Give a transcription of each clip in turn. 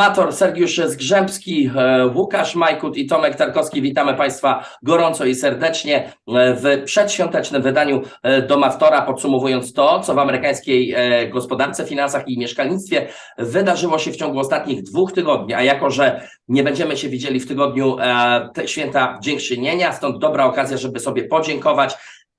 Domator, Sergiusz Zgrzębski, e, Łukasz Majkut i Tomek Tarkowski. Witamy Państwa gorąco i serdecznie e, w przedświątecznym wydaniu e, Domatora, podsumowując to, co w amerykańskiej gospodarce, finansach i mieszkalnictwie wydarzyło się w ciągu ostatnich dwóch tygodni. A jako, że nie będziemy się widzieli w tygodniu święta dziękczynienia, stąd dobra okazja, żeby sobie podziękować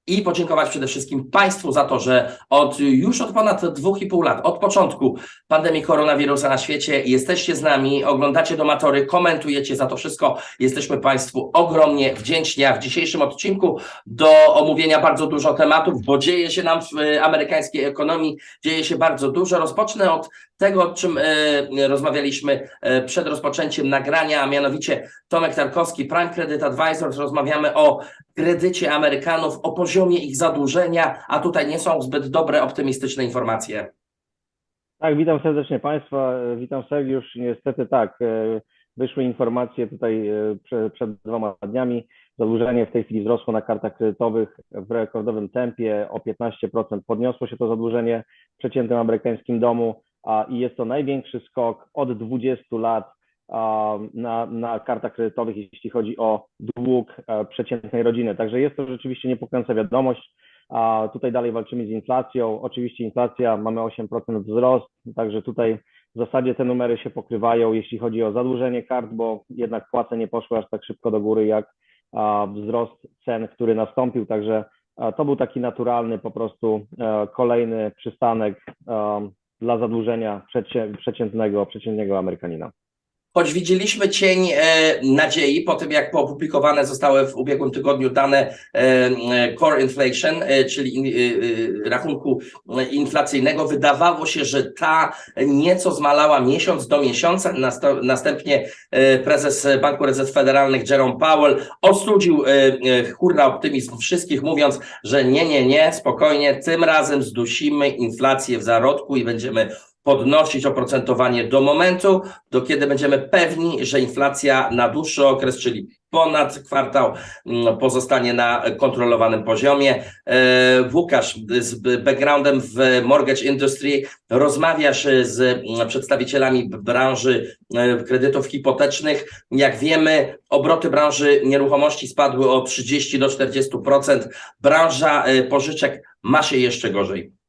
i podziękować przede wszystkim Państwu za to, że od już od ponad dwóch i pół lat, od początku pandemii koronawirusa na świecie jesteście z nami, oglądacie domatory, komentujecie za to wszystko. Jesteśmy Państwu ogromnie wdzięczni. A w dzisiejszym odcinku do omówienia bardzo dużo tematów, bo dzieje się nam w e, amerykańskiej ekonomii, dzieje się bardzo dużo. Rozpocznę od tego, o czym e, rozmawialiśmy e, przed rozpoczęciem nagrania, a mianowicie Tomek Tarkowski, Prime Credit Advisors. Rozmawiamy o kredycie Amerykanów, o poziomie ich zadłużenia, a tutaj nie są zbyt dobre, optymistyczne informacje. Tak, witam serdecznie Państwa. Witam Sergiusz. Niestety tak, e, wyszły informacje tutaj e, prze- przed dwoma dniami. Zadłużenie w tej chwili wzrosło na kartach kredytowych w rekordowym tempie o 15%. Podniosło się to zadłużenie w przeciętnym amerykańskim domu i jest to największy skok od 20 lat na, na kartach kredytowych, jeśli chodzi o dług e, przeciętnej rodziny. Także jest to rzeczywiście niepokojąca wiadomość. Tutaj dalej walczymy z inflacją. Oczywiście inflacja, mamy 8% wzrost, także tutaj w zasadzie te numery się pokrywają, jeśli chodzi o zadłużenie kart, bo jednak płace nie poszły aż tak szybko do góry jak wzrost cen, który nastąpił. Także to był taki naturalny po prostu e, kolejny przystanek e, dla zadłużenia przeciętnego, przeciętnego Amerykanina. Choć widzieliśmy cień e, nadziei po tym, jak opublikowane zostały w ubiegłym tygodniu dane e, e, core inflation, czyli rachunku inflacyjnego, wydawało się, że ta nieco zmalała miesiąc do miesiąca. Następnie prezes Banku Rezerw Federalnych Jerome Powell ostudził hurra optymizm wszystkich, mówiąc, że nie, nie, nie, spokojnie, tym razem zdusimy inflację w zarodku i będziemy podnosić oprocentowanie do momentu, do kiedy będziemy pewni, że inflacja na dłuższy okres, czyli ponad kwartał, mm, pozostanie na kontrolowanym poziomie. E, Łukasz z backgroundem w mortgage industry rozmawiasz z mm, przedstawicielami branży e, kredytów hipotecznych. Jak wiemy, obroty branży nieruchomości spadły o 30 do 40%. Branża e, pożyczek ma się jeszcze gorzej.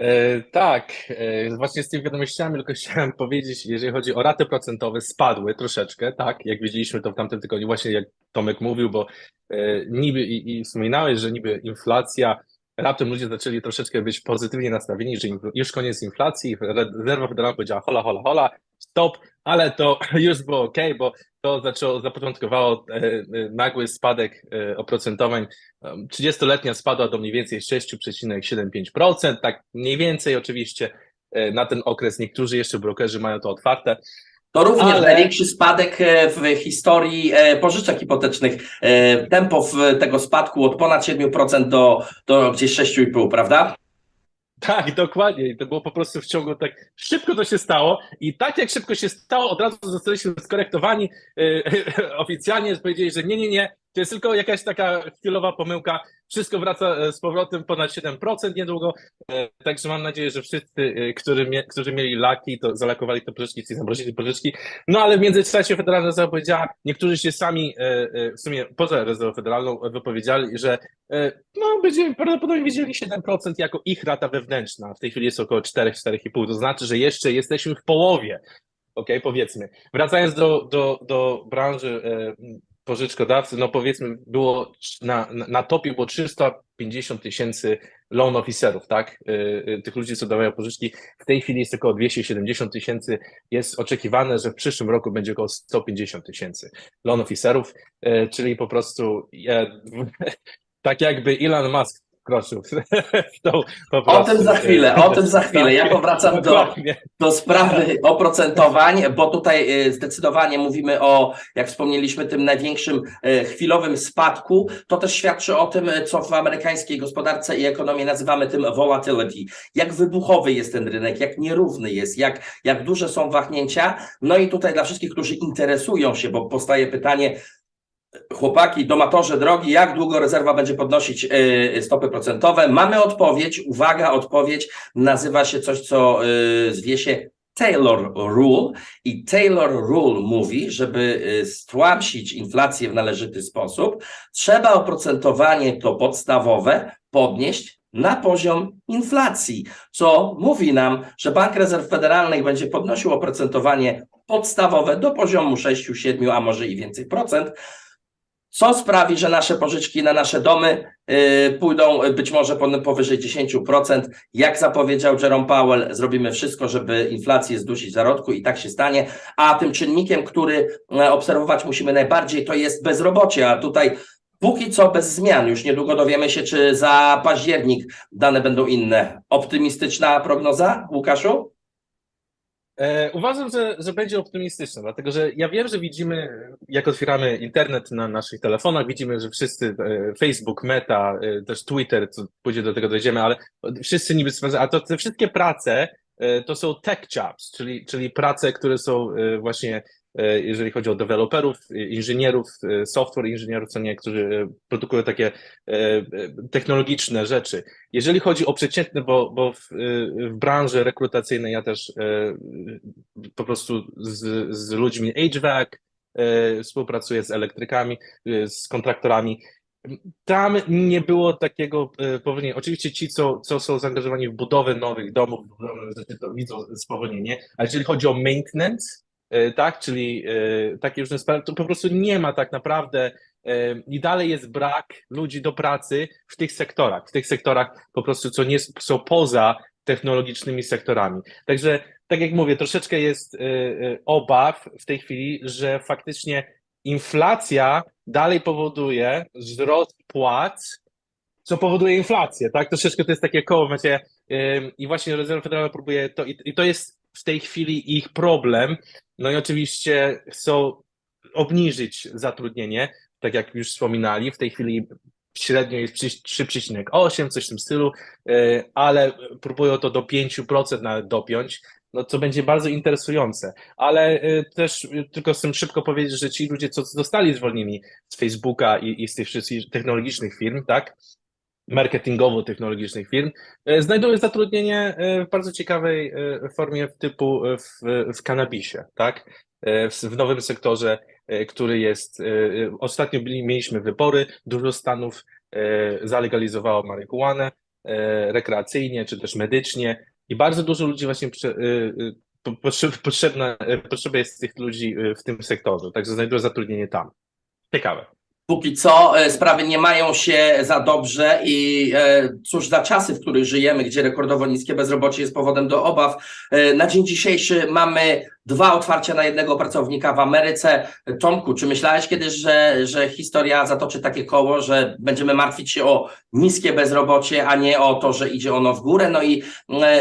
E, tak, e, właśnie z tymi wiadomościami tylko chciałem powiedzieć, jeżeli chodzi o raty procentowe, spadły troszeczkę, tak, jak widzieliśmy to w tamtym tygodniu, właśnie jak Tomek mówił, bo e, niby i, i wspominałeś, że niby inflacja, raptem ludzie zaczęli troszeczkę być pozytywnie nastawieni, że już koniec inflacji, rezerwa federalna powiedziała hola, hola, hola, stop, ale to już było ok, bo to zaczęło, zapoczątkowało e, e, nagły spadek e, oprocentowań 30-letnia spadła do mniej więcej 6,75%, tak mniej więcej oczywiście na ten okres. Niektórzy jeszcze brokerzy mają to otwarte. To również Ale- największy spadek w historii pożyczek hipotecznych. Tempo tego spadku od ponad 7% do, do gdzieś 6,5%, prawda? Tak, dokładnie. I to było po prostu w ciągu tak szybko to się stało i tak jak szybko się stało, od razu zostaliśmy skorektowani e, oficjalnie, powiedzieli, że nie, nie, nie, to jest tylko jakaś taka chwilowa pomyłka, wszystko wraca e, z powrotem ponad 7% niedługo, e, także mam nadzieję, że wszyscy, e, którzy, którzy mieli laki, to zalakowali te pożyczki, ci zamrozili pożyczki, no ale w międzyczasie Federalna Rezerwa powiedziała, niektórzy się sami, w sumie poza Rezerwą Federalną wypowiedzieli, że no, będziemy prawdopodobnie widzieli 7% jako ich rata wewnętrzna. W tej chwili jest około 4-4,5. To znaczy, że jeszcze jesteśmy w połowie. Okej, powiedzmy. Wracając do, do, do branży pożyczkodawcy, no powiedzmy, było na, na, topie było 350 tysięcy loan officerów, tak? E, e, tych ludzi, co dawają pożyczki. W tej chwili jest około 270 tysięcy. Jest oczekiwane, że w przyszłym roku będzie około 150 tysięcy loan officerów, e, czyli po prostu tak jakby Elon Musk wkroczył w tą po O tym za chwilę, o tym za chwilę. Ja powracam do, do sprawy oprocentowań, bo tutaj e, zdecydowanie mówimy o, jak wspomnieliśmy, tym największym e, chwilowym spadku. To też świadczy o tym, e, co w amerykańskiej gospodarce i ekonomii nazywamy tym volatility. Jak wybuchowy jest ten rynek, jak nierówny jest, jak, jak duże są wahnięcia. No i tutaj dla wszystkich, którzy interesują się, bo powstaje pytanie, Chłopaki, domatorze drogi, jak długo rezerwa będzie podnosić y, stopy procentowe? Mamy odpowiedź, uwaga, odpowiedź nazywa się coś, co y, zwie się Taylor Rule i Taylor Rule mówi, żeby y, stłamsić inflację w należyty sposób, trzeba oprocentowanie to podstawowe podnieść na poziom inflacji, co mówi nam, że Bank Rezerw Federalnych będzie podnosił oprocentowanie podstawowe do poziomu 6, 7, a może i więcej procent, co sprawi, że nasze pożyczki na nasze domy y, pójdą y, być może powyżej 10%. Jak zapowiedział Jerome Powell, zrobimy wszystko, żeby inflację zdusić zarodku i tak się stanie. A tym czynnikiem, który e, obserwować musimy najbardziej, to jest bezrobocie. A tutaj póki co bez zmian. Już niedługo dowiemy się, czy za październik dane będą inne. Optymistyczna prognoza, Łukaszu? E, uważam, że, że będzie optymistyczne, dlatego że ja wiem, że widzimy, jak otwieramy internet na naszych telefonach, widzimy, że wszyscy, e, Facebook, Meta, e, też Twitter, co pójdzie do tego dojdziemy, ale wszyscy niby a to te wszystkie prace to są tech jobs, czyli, czyli prace, które są właśnie, jeżeli chodzi o deweloperów, e, inżynierów, e, software inżynierów, co nie, którzy e, produkują takie e, e, technologiczne rzeczy. Jeżeli chodzi o przeciętne, bo, bo w, w branży rekrutacyjnej ja też e, po prostu z, z ludźmi HVAC e, współpracuję z elektrykami, e, z kontraktorami. Tam nie było takiego e, powolnienia. Oczywiście ci, co, co są zaangażowani w budowę nowych domów, to widzą spowolnienie, ale jeżeli chodzi o maintenance, e, tak, czyli e, takie różne sprawy, to po prostu nie ma tak naprawdę e, i dalej jest brak ludzi do pracy w tych sektorach, w tych sektorach po prostu, co nie są poza technologicznymi sektorami. Także, tak jak mówię, troszeczkę jest e, e, obaw w tej chwili, że faktycznie inflacja dalej powoduje wzrost płac, co powoduje inflację, tak? Troszeczkę to jest takie koło, macie, i właśnie rezerwa federalna próbuje to, i to jest w tej chwili ich problem. No i oczywiście chcą obniżyć zatrudnienie, tak jak już wspominali, w tej chwili średnio jest przy- 3,8, coś w tym stylu, yy, ale próbują to do 5% nawet dopiąć, no co będzie bardzo interesujące. Ale yy, też tylko chcę szybko powiedzieć, że ci ludzie, co zostali zwolnieni z Facebooka i, i z tych wszystkich technologicznych firm, tak, marketingowo-technologicznych firm, e, znajdują zatrudnienie e, w bardzo ciekawej e, formie typu w, w kannabisie, tak? W, nowym sektorze, który jest. Ostatnio byli, mieliśmy wybory, dużo stanów zalegalizowało marihuanę rekreacyjnie czy też medycznie i bardzo dużo ludzi właśnie potrzebna, potrzeba jest tych ludzi w tym sektorze, także znajdują zatrudnienie tam. Ciekawe. Póki co e, sprawy nie mają się za dobrze i e, cóż za czasy, w których żyjemy, gdzie rekordowo niskie bezrobocie jest powodem do obaw. E, Na dzień dzisiejszy mamy dwa otwarcia na jednego pracownika w Ameryce. Tomku, czy myślałeś kiedyś, że, że historia zatoczy takie koło, że będziemy martwić się o niskie bezrobocie, a nie o to, że idzie ono w górę? No i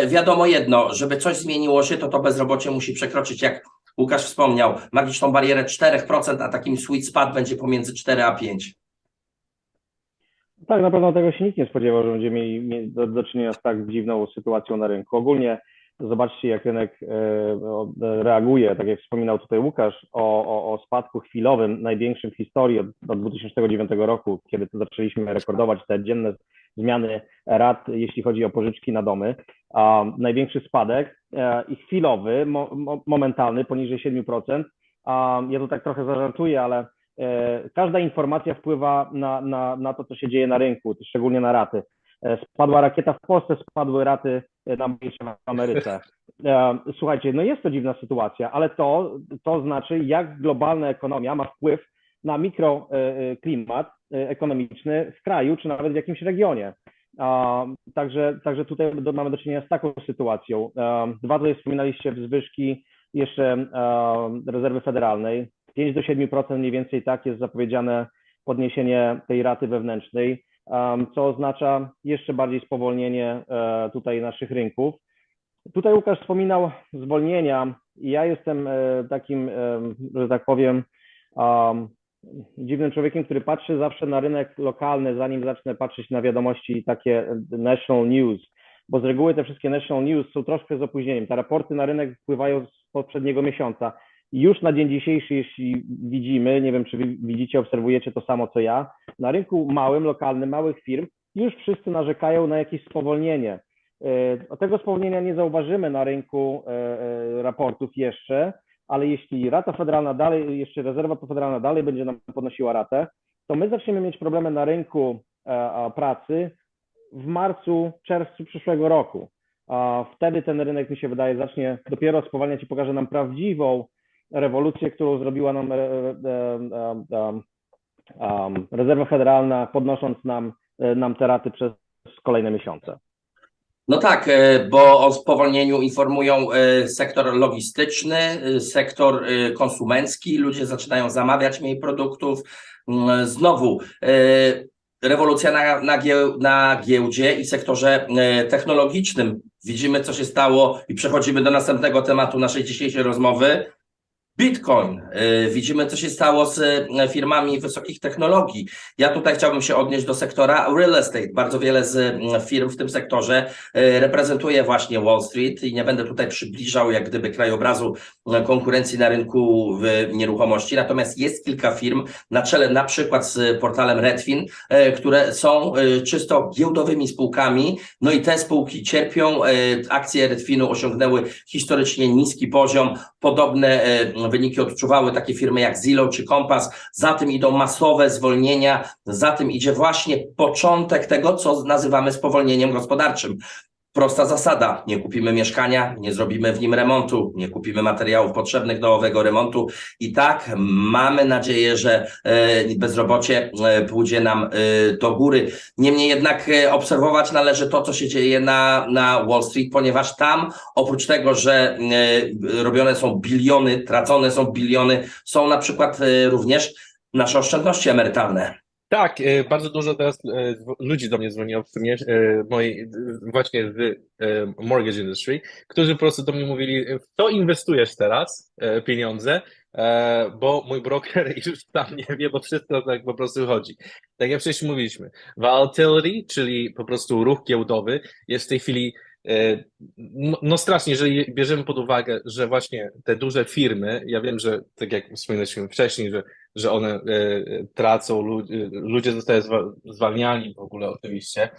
wiadomo jedno, żeby coś zmieniło się, to to bezrobocie musi przekroczyć, jak Łukasz wspomniał, magiczną barierę 4%, a takim sweet spot będzie pomiędzy 4 a 5. Tak, na pewno tego się nikt nie spodziewał, że będziemy mieli do, do czynienia z tak dziwną sytuacją na rynku. Ogólnie zobaczcie, jak rynek e, o- reaguje, tak jak wspominał tutaj Łukasz, o, o, o spadku chwilowym, największym w historii od, od 2009 roku, kiedy to zaczęliśmy rekordować te dzienne zmiany rat, jeśli chodzi o pożyczki na domy. A, największy spadek e, i chwilowy, mo, mo, momentalny, poniżej 7%. A, ja tu tak trochę zażartuję, ale e, każda informacja wpływa na, na, na to, co się dzieje na rynku, szczególnie na raty. E, Spadła rakieta w Polsce, spadły raty na w Ameryce. Słuchajcie, no jest to dziwna sytuacja, ale to, to znaczy, jak globalna ekonomia ma wpływ na mikroklimat e, ekonomiczny w kraju, czy nawet w jakimś regionie. Także, także tutaj mamy do czynienia z taką sytuacją. E, Dwa tutaj wspominaliście wzwyżki jeszcze e, rezerwy federalnej. 5 do 7% mniej więcej tak jest zapowiedziane podniesienie tej raty wewnętrznej, co oznacza jeszcze bardziej spowolnienie e, tutaj naszych rynków. Tutaj Łukasz wspominał zwolnienia ja jestem e, takim, e, że tak powiem, dziwnym człowiekiem, który patrzy zawsze na rynek lokalny, zanim zacznę patrzeć na wiadomości takie national news, bo z reguły te wszystkie national news są troszkę z opóźnieniem. Te raporty na rynek wpływają z poprzedniego miesiąca. Już na dzień dzisiejszy, jeśli widzimy, nie wiem, czy widzicie, obserwujecie to samo co ja, na rynku małym, lokalnym, małych firm już wszyscy narzekają na jakieś spowolnienie. E, Tego spowolnienia nie zauważymy na rynku e, e, raportów jeszcze, ale jeśli rata federalna dalej, jeszcze rezerwa federalna dalej będzie nam podnosiła ratę, to my zaczniemy mieć problemy na rynku e, pracy w marcu, czerwcu przyszłego roku. Wtedy ten rynek, mi się wydaje, zacznie dopiero spowalniać i pokaże nam prawdziwą rewolucję, którą zrobiła nam e, e, rezerwa federalna, podnosząc nam, nam te raty przez kolejne miesiące. No tak, e, bo o spowolnieniu informują e, sektor logistyczny, e, sektor konsumencki, ludzie zaczynają zamawiać mniej produktów. Mm, Znowu, rewolucja na, na, gieł, na giełdzie i sektorze technologicznym. Widzimy, co się stało i przechodzimy do następnego tematu naszej dzisiejszej rozmowy. Bitcoin. E, Widzimy, co się stało z e, firmami wysokich technologii. Ja tutaj chciałbym się odnieść do sektora real estate. Bardzo wiele z firm w tym sektorze e, reprezentuje właśnie Wall Street i nie będę tutaj przybliżał jak gdyby krajobrazu e, konkurencji na rynku nieruchomości. Natomiast jest kilka firm na czele na przykład z portalem Redfin, e, które są czysto giełdowymi spółkami. No i te spółki cierpią. Akcje Redfinu osiągnęły historycznie niski poziom. Podobne wyniki odczuwały takie firmy jak Zillow czy Compass. Za tym idą masowe zwolnienia, za tym idzie właśnie początek tego, co nazywamy spowolnieniem gospodarczym. Prosta zasada, nie kupimy mieszkania, nie zrobimy w nim remontu, nie kupimy materiałów potrzebnych do owego remontu i tak mamy nadzieję, że e, bezrobocie e, pójdzie nam e, do góry. Niemniej jednak obserwować należy to, co się dzieje na, na Wall Street, ponieważ tam oprócz tego, że robione są biliony, tracone są biliony, są na przykład również nasze oszczędności emerytalne. Tak, e, bardzo dużo teraz e, ludzi do mnie dzwoniło w sumie, e, moi, właśnie z mortgage industry, którzy po prostu do mnie mówili, w co inwestujesz teraz pieniądze, bo mój broker już tam nie wie, bo wszystko tak po prostu chodzi. Tak jak wcześniej mówiliśmy, volatility, czyli po prostu ruch giełdowy jest w tej chwili no, no strasznie, jeżeli bierzemy pod uwagę, że właśnie te duże firmy, ja wiem, że tak jak wspominaliśmy wcześniej, że że one e, tracą, e, ludzie zostają zwa- zwalniani w ogóle oczywiście.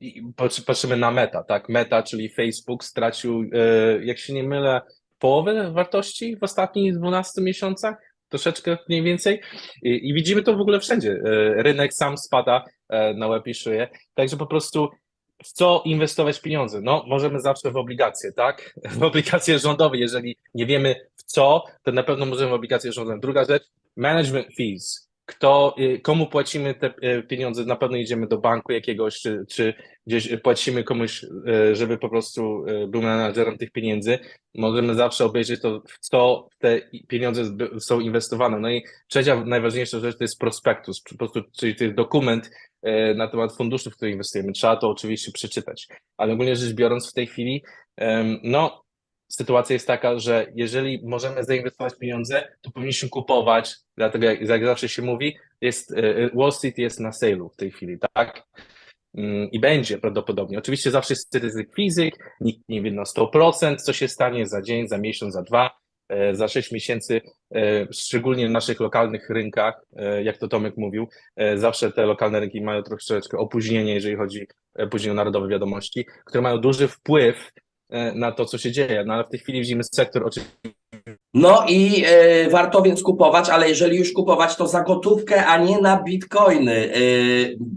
I patrzy- patrzymy na Meta, tak? Meta, czyli Facebook stracił, e, jak się nie mylę, połowę wartości w ostatnich 12 miesiącach, troszeczkę mniej więcej. I, i widzimy to w ogóle wszędzie. E, Rynek sam spada e, na łeb i szyję. Także po prostu w co inwestować pieniądze? No, możemy zawsze w obligacje, tak? W obligacje rządowe. Jeżeli nie wiemy w co, to na pewno możemy w obligacje rządowe. Druga rzecz, management fees. Kto, y, komu płacimy te y, pieniądze? Na pewno idziemy do banku jakiegoś, czy, czy gdzieś płacimy komuś, y, żeby po prostu był menadżerem tych pieniędzy. Możemy zawsze obejrzeć to, w co te pieniądze są inwestowane. No i trzecia najważniejsza rzecz to jest prospektus, po prostu, czyli to jest dokument na temat funduszy, w które inwestujemy. Trzeba to oczywiście przeczytać. Ale ogólnie rzecz biorąc w tej chwili, no, sytuacja jest taka, że jeżeli możemy zainwestować pieniądze, to powinniśmy kupować, dlatego jak, jak zawsze się mówi, jest, e, Wall Street jest na sale'u w tej chwili, tak? Mm, I będzie prawdopodobnie. Oczywiście zawsze jest ryzyk fizyk, nikt nie wie na 100%, co się stanie za dzień, za miesiąc, za dwa, e, za sześć miesięcy, e, szczególnie w naszych lokalnych rynkach, e, jak to Tomek mówił, zawsze te lokalne rynki mają troszeczkę opóźnienie, jeżeli chodzi później o narodowe wiadomości, które mają duży wpływ na to, co się dzieje. No ale w tej chwili widzimy sektor oczywiście No i e, warto więc kupować, ale jeżeli już kupować, to za gotówkę, a nie na bitcoiny. E,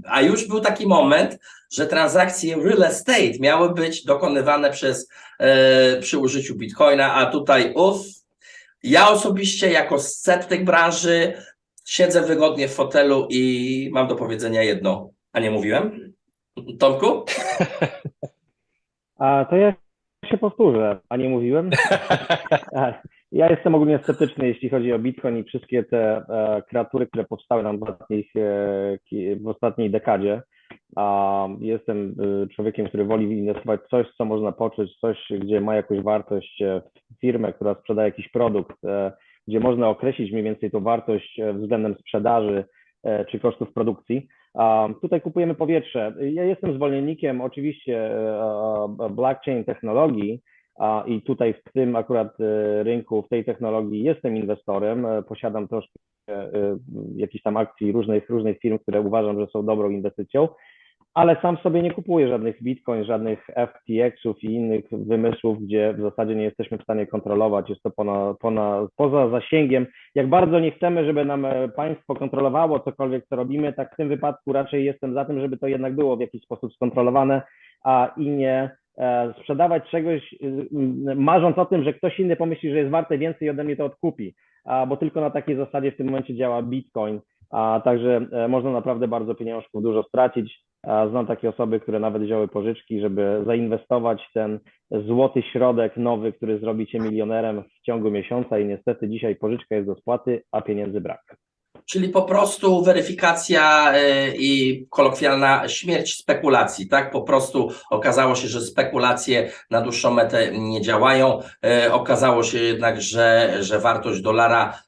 a już był taki moment, że transakcje real estate miały być dokonywane przez e, przy użyciu bitcoina, a tutaj uff, ja osobiście jako sceptyk branży siedzę wygodnie w fotelu i mam do powiedzenia jedno, a nie mówiłem? Tomku? A to ja się powtórzę, a nie mówiłem. A, Ja jestem ogólnie sceptyczny, jeśli chodzi o Bitcoin i wszystkie te e, kreatury, które powstały nam w, ostatnich, e, w ostatniej dekadzie. A jestem e, człowiekiem, który woli inwestować w coś, co można poczuć, coś, gdzie ma jakąś wartość, w firmę, która sprzedaje jakiś produkt, gdzie można określić mniej więcej tą wartość względem sprzedaży czy kosztów produkcji. Tutaj kupujemy powietrze. Ja jestem zwolennikiem oczywiście e, e, blockchain technologii i tutaj w tym akurat e, rynku, w tej technologii jestem inwestorem. Posiadam troszkę jakichś tam akcji różnych, różnych firm, które uważam, że są dobrą inwestycją. Ale sam sobie nie kupuję żadnych bitcoin, żadnych FTX-ów i innych wymysłów, gdzie w zasadzie nie jesteśmy w stanie kontrolować. Jest to pona, pona, poza zasięgiem. Jak bardzo nie chcemy, żeby nam e, państwo kontrolowało cokolwiek, co robimy, tak w tym wypadku raczej jestem za tym, żeby to jednak było w jakiś sposób skontrolowane, a i nie e, sprzedawać czegoś, y, marząc o tym, że ktoś inny pomyśli, że jest warte więcej i ode mnie to odkupi, bo tylko na takiej zasadzie w tym momencie działa Bitcoin. A także e, można naprawdę bardzo pieniążków dużo stracić. Znam takie osoby, które nawet wzięły pożyczki, żeby zainwestować ten złoty środek nowy, który zrobi cię milionerem w ciągu miesiąca i niestety dzisiaj pożyczka jest do spłaty, a pieniędzy brak. Czyli po prostu weryfikacja y, i kolokwialna śmierć spekulacji, tak? Po prostu okazało się, że spekulacje na dłuższą metę nie działają. Y, Okazało się jednak, że, że wartość dolara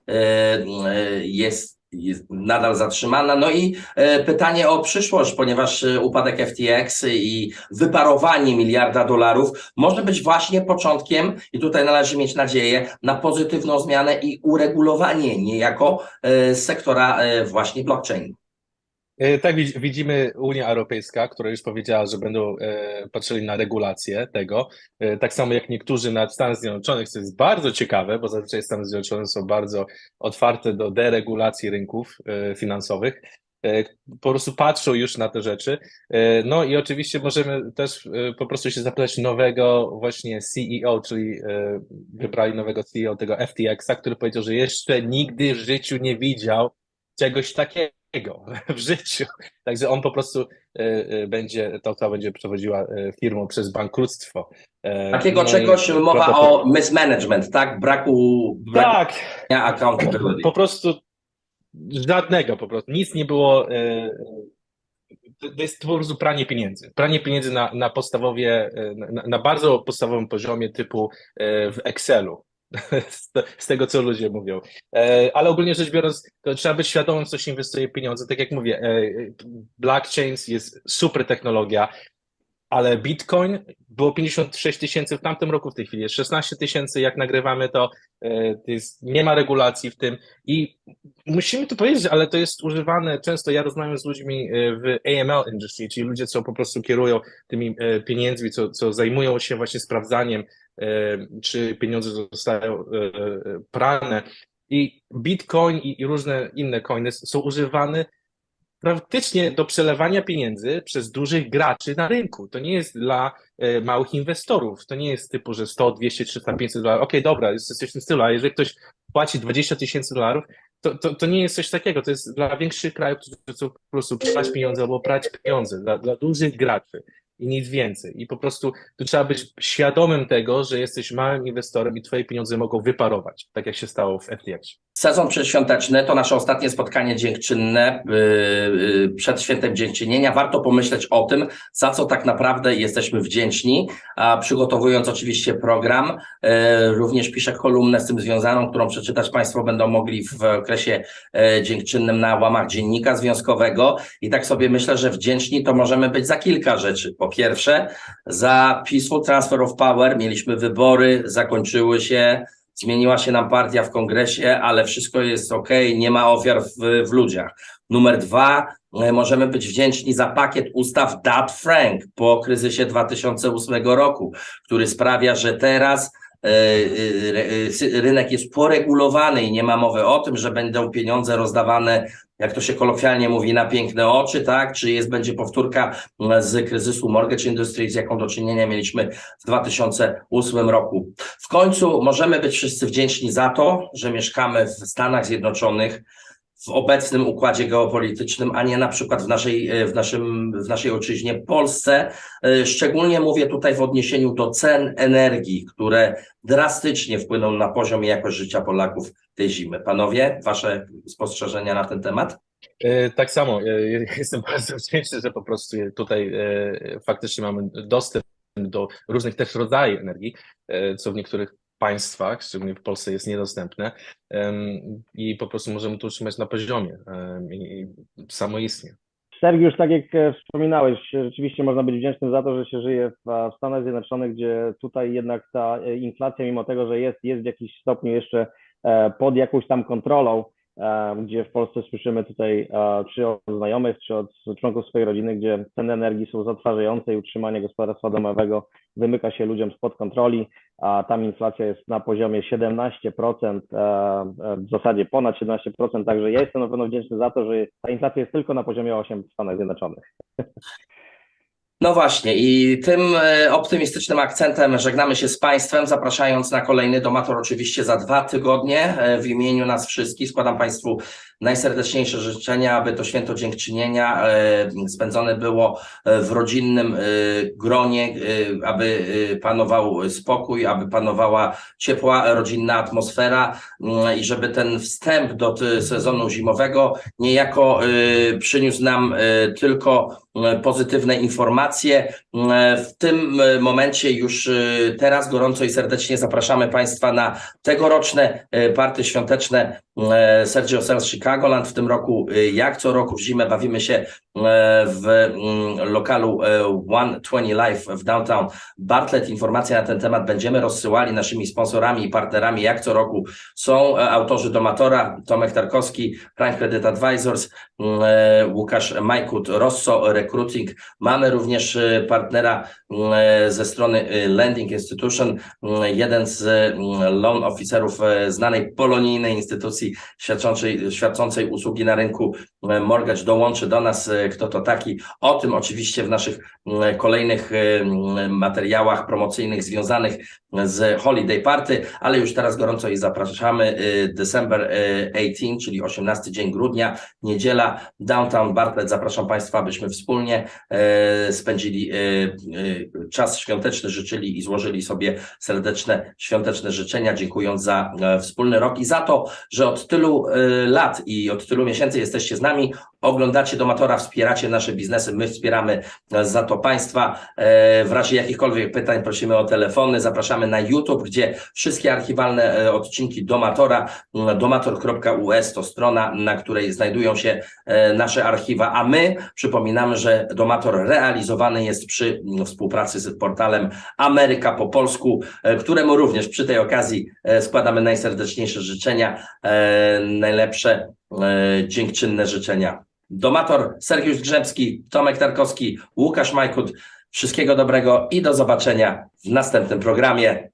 jest jest nadal zatrzymana. No i e, pytanie o przyszłość, ponieważ e, upadek FTX i wyparowanie miliarda dolarów może być właśnie początkiem, i tutaj należy mieć nadzieję, na pozytywną zmianę i uregulowanie niejako e, sektora właśnie blockchain. E, Tak, widz- widzimy Unia Europejska, która już powiedziała, że będą e, patrzyli na regulację tego. E, Tak samo jak niektórzy na Stanach Zjednoczonych, co jest bardzo ciekawe, bo zazwyczaj Stany Zjednoczone są bardzo otwarte do deregulacji rynków finansowych. Po prostu patrzą już na te rzeczy. No i oczywiście możemy też po prostu się zapytać nowego właśnie CEO, czyli wybrali nowego CEO tego FTX-a, który powiedział, że jeszcze nigdy w życiu nie widział czegoś takiego w życiu. Także on po prostu e, e, będzie, to co będzie przewodziła e, firmą przez bankructwo. Takiego no i czegoś mowa prawdopodobnie- o mismanagement, tak? Braku, braku Tak, accountability. po prostu żadnego po prostu. Nic nie było. To jest po prostu pranie pieniędzy. Pranie pieniędzy na, na podstawowie, na, na bardzo podstawowym poziomie typu w Excelu. Z, tego, co ludzie mówią. E, Ale ogólnie rzecz biorąc, trzeba być świadomym, w co się inwestuje pieniądze. Tak jak mówię, e, blockchain jest super technologia, ale Bitcoin było 56 tysięcy w tamtym roku, w tej chwili. Jest 16 tysięcy, jak nagrywamy to, e, to jest, nie ma regulacji w tym. I musimy to powiedzieć, ale to jest używane często, ja rozmawiam z ludźmi e, w AML industry, czyli ludzie, co po prostu kierują tymi e, pieniędzmi, co, co zajmują się właśnie sprawdzaniem, czy pieniądze zostają prane. I Bitcoin i różne inne coiny są używane praktycznie do przelewania pieniędzy przez dużych graczy na rynku. To nie jest dla e, małych inwestorów. To nie jest typu, że 100, 200, 300, 500 dolarów. Okej, dobra, jest coś w tym stylu, a jeżeli ktoś płaci 20 tysięcy dolarów, to, to, to nie jest coś takiego. To jest dla większych krajów, którzy chcą po prostu prać pieniądze albo prać pieniądze, dla, dla dużych graczy i nic więcej. I po prostu tu trzeba być świadomym tego, że jesteś małym inwestorem i twoje pieniądze mogą wyparować, tak jak się stało w FTX. Sezon przedświąteczny to nasze ostatnie spotkanie dziękczynne yy, yy, przed świętem dziękczynienia. Warto pomyśleć o tym, za co tak naprawdę jesteśmy wdzięczni. A przygotowując oczywiście program, yy, również piszę kolumnę z tym związaną, którą przeczytać Państwo będą mogli w okresie dziękczynnym na łamach dziennika związkowego. I tak sobie myślę, że wdzięczni to możemy być za kilka rzeczy. Po pierwsze, za Peaceful Transfer of Power mieliśmy wybory, zakończyły się. Zmieniła się nam partia w kongresie, ale wszystko jest ok, nie ma ofiar w, w ludziach. Numer dwa, e, możemy być wdzięczni za pakiet ustaw Dodd-Frank po kryzysie 2008 roku, który sprawia, że teraz rynek jest poregulowany i nie ma mowy o tym, że będą pieniądze rozdawane, jak to się kolokwialnie mówi, na piękne oczy, tak? Czy jest, będzie powtórka z kryzysu mortgage industry, z jaką do czynienia mieliśmy w 2008 roku. W końcu możemy być wszyscy wdzięczni za to, że mieszkamy w Stanach Zjednoczonych, w obecnym układzie geopolitycznym, a nie na przykład w naszej, e, w naszym, w naszej ojczyźnie Polsce. E, Szczególnie mówię tutaj w odniesieniu do cen energii, które drastycznie wpłyną na poziom i jakość życia Polaków tej zimy. Panowie, wasze spostrzeżenia na ten temat? E, Tak samo. Jestem bardzo wdzięczny, że po prostu tutaj faktycznie mamy dostęp do różnych też rodzajów energii, co w niektórych państwach, szczególnie w Polsce, jest niedostępne i po prostu możemy to utrzymać na poziomie samoistnie. Sergiusz, tak jak e, wspominałeś, rzeczywiście można być wdzięcznym za to, że się żyje w, Stanach Zjednoczonych, gdzie tutaj jednak ta e, inflacja, mimo tego, że jest, jest w jakimś stopniu jeszcze e, pod jakąś tam kontrolą, gdzie w Polsce słyszymy tutaj e, czy od znajomych, czy od członków swojej rodziny, gdzie ceny energii są zatrważające i utrzymanie gospodarstwa domowego wymyka się ludziom spod kontroli, a tam inflacja jest na poziomie 17%, e, e, w zasadzie ponad 17%, także ja jestem na pewno wdzięczny za to, że ta inflacja jest tylko na poziomie 8 w Stanach Zjednoczonych. No właśnie, i tym e, optymistycznym akcentem żegnamy się z Państwem, zapraszając na kolejny domator oczywiście za dwa tygodnie. E, W imieniu nas wszystkich składam Państwu najserdeczniejsze życzenia, aby to święto dziękczynienia e, spędzone było w rodzinnym gronie, aby panował spokój, aby panowała ciepła rodzinna atmosfera mm, i żeby ten wstęp do sezonu zimowego niejako przyniósł nam tylko pozytywne informacje. E, W tym e, momencie już e, teraz gorąco i serdecznie zapraszamy Państwa na tegoroczne party świąteczne Sergio Sales Chicagoland. W tym roku, e, jak co roku w zimę, bawimy się e, w mm, lokalu e, 120 Live w downtown Bartlett. Informacje na ten temat będziemy rozsyłali naszymi sponsorami i partnerami. Jak co roku są e, autorzy Domatora, Tomek Tarkowski, Prime Credit Advisors, mm, e, Łukasz Majkut, Rosso Recruiting. Mamy również e, partnera mm, e, ze strony e, Lending Institution, jeden z loan officerów e, znanej polonijnej instytucji świadczącej, świadczącej usługi na rynku e, mortgage dołączy do nas. E, Kto to taki? O tym oczywiście w naszych kolejnych e, mm, materiałach promocyjnych związanych z Holiday Party, ale już teraz gorąco i zapraszamy. December e, 18, czyli 18 dzień grudnia, niedziela, downtown Bartlett. Zapraszam Państwa, abyśmy wspólnie spędzili czas świąteczny, życzyli i złożyli sobie serdeczne świąteczne życzenia, dziękując za wspólny rok i za to, że od tylu e, lat i od tylu miesięcy jesteście z nami, oglądacie Domatora, wspieracie nasze biznesy, my wspieramy e, za to Państwa. E, W razie jakichkolwiek pytań prosimy o telefony, zapraszamy na YouTube, gdzie wszystkie archiwalne e, odcinki Domatora, domator.us to strona, na której znajdują się nasze archiwa, a my przypominamy, że Domator realizowany jest przy współpracy z portalem Ameryka po polsku, któremu również przy tej okazji składamy najserdeczniejsze życzenia, najlepsze e, dziękczynne życzenia. Domator, Sergiusz Grzebski, Tomek Tarkowski, Łukasz Majkut. Wszystkiego dobrego i do zobaczenia w następnym programie.